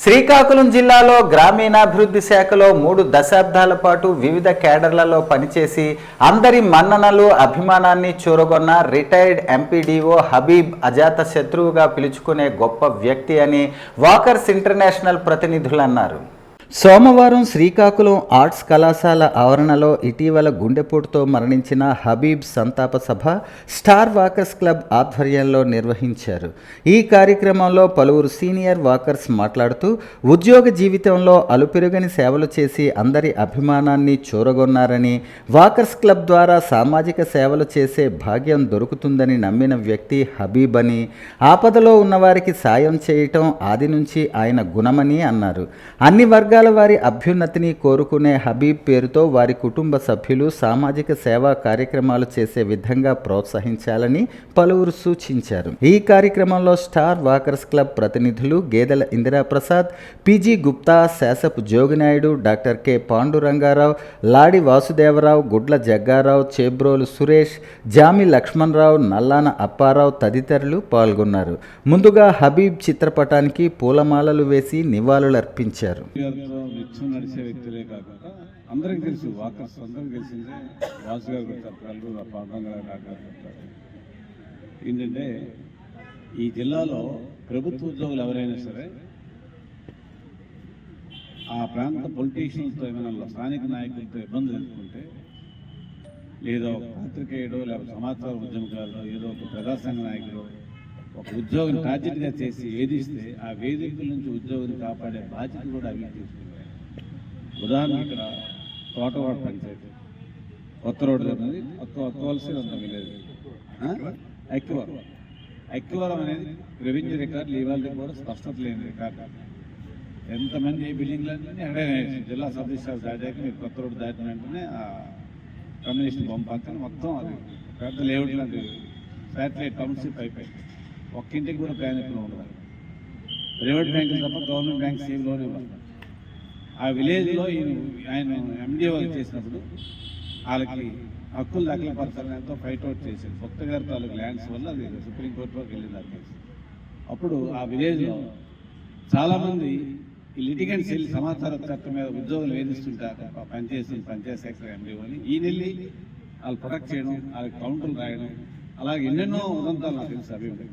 శ్రీకాకుళం జిల్లాలో గ్రామీణాభివృద్ధి శాఖలో మూడు దశాబ్దాల పాటు వివిధ కేడర్లలో పనిచేసి అందరి మన్ననలు అభిమానాన్ని చూరగొన్న రిటైర్డ్ ఎంపీడీఓ హబీబ్ అజాత శత్రువుగా పిలుచుకునే గొప్ప వ్యక్తి అని వాకర్స్ ఇంటర్నేషనల్ ప్రతినిధులు అన్నారు. సోమవారం శ్రీకాకుళం ఆర్ట్స్ కళాశాల ఆవరణలో ఇటీవల గుండెపోటుతో మరణించిన హబీబ్ సంతాప సభ స్టార్ వాకర్స్ క్లబ్ ఆధ్వర్యంలో నిర్వహించారు. ఈ కార్యక్రమంలో పలువురు సీనియర్ వాకర్స్ మాట్లాడుతూ ఉద్యోగ జీవితంలో అలుపెరుగని సేవలు చేసి అందరి అభిమానాన్ని చూరగొన్నారని వాకర్స్ క్లబ్ ద్వారా సామాజిక సేవలు చేసే భాగ్యం దొరుకుతుందని నమ్మిన వ్యక్తి హబీబ్ అని ఆపదలో ఉన్నవారికి సాయం చేయటం ఆది నుంచి ఆయన గుణమని అన్నారు. అన్ని వర్గాల వారి అభ్యున్నతిని కోరుకునే హబీబ్ పేరుతో వారి కుటుంబ సభ్యులు సామాజిక సేవా కార్యక్రమాలు చేసే విధంగా ప్రోత్సహించాలని పలువురు సూచించారు. ఈ కార్యక్రమంలో స్టార్ వాకర్స్ క్లబ్ ప్రతినిధులు Gedela Indiraprasad PG Gupta Sasapu Joginaidu doctor K. Pandurangarao Ladi Vasudevarao Gudla Jagga Rao Chebrolu Suresh జామి లక్ష్మణరావు నల్లాన అప్పారావు తదితరులు పాల్గొన్నారు. ముందుగా హబీబ్ చిత్రపటానికి పూలమాలలు వేసి నివాళులర్పించారు. గారితో నిత్యం నడిచే వ్యక్తులే కాకుండా అందరికి తెలుసు వాకర్స్ అందరికి తెలిసిందే వాసు గారు చెప్తారు ఆ గారు డాక్టర్ చెప్తారు ఏంటంటే ఈ జిల్లాలో ప్రభుత్వ ఉద్యోగులు ఎవరైనా సరే ఆ ప్రాంత పొలిటీషియన్స్తో ఏమైనా స్థానిక నాయకులతో ఇబ్బందులు ఎదుర్కొంటే లేదా ఒక పాత్రికేయుడో లేకపోతే సమాచార ఉద్యమకారుడు ఏదో ఒక ప్రజాసంఘ నాయకుడు ఒక ఉద్యోగం టార్గెట్గా చేసి వేధిస్తే ఆ వేదికల నుంచి ఉద్యోగం కాపాడే బాధ్యత కూడా అవి తీసుకుంటాయి. ఉదాహరణ ఇక్కడ తోటవాడ పంచాయతీ. కొత్త రోడ్డు అనేది కొత్త కొత్తవలసి ఉంది విలేజ్. ఎక్కివరం ఎక్కివరం అనేది రెవెన్యూ రికార్డులు ఇవాళ కూడా స్పష్టత లేని రికార్డు. ఎంతమంది ఏ బిల్డింగ్లన్నీ అక్కడే జిల్లా సబ్ రిజిస్టార్ దాటాక మీరు కొత్త రోడ్డు దాటిన వెంటనే ఆ కమ్యూనిస్ట్ బొమ్మ పక్కన మొత్తం అది. పెద్ద లేఅవుట్ లాంటి శాటిలైట్ టౌన్షిప్ అయిపోయింది. ఒక్కింటికి కూడా ప్రయాణికులు ఉండదు ప్రైవేట్ బ్యాంకులు తప్ప గవర్నమెంట్ బ్యాంక్స్ ఏమి లోన్ ఇవ్వాలి ఆ విలేజ్లో ఈయన ఆయన ఎండిఓ చేసినప్పుడు వాళ్ళకి హక్కులు దాఖలపరచాలని ఎంతో ఫైట్ అవుట్ చేశారు. కొత్త గారి తాలూకు ల్యాండ్స్ వల్ల అది సుప్రీంకోర్టు వరకు వెళ్ళింది ఆ కేసు. అప్పుడు ఆ విలేజ్లో చాలామంది ఈ లిటిగెంట్స్ వెళ్ళి సమాచార చట్టం మీద ఉద్యోగులు వేధిస్తుంటారు పనిచేసి పంచాయత్ సెక్రటరీ ఎండిఓని ఈయన వెళ్ళి వాళ్ళు ప్రొటెక్ట్ చేయడం వాళ్ళకి కౌంటర్లు రాయడం అలాగే ఎన్నెన్నో ఉదంతాలు నాకు తెలుసు అభివృద్ధి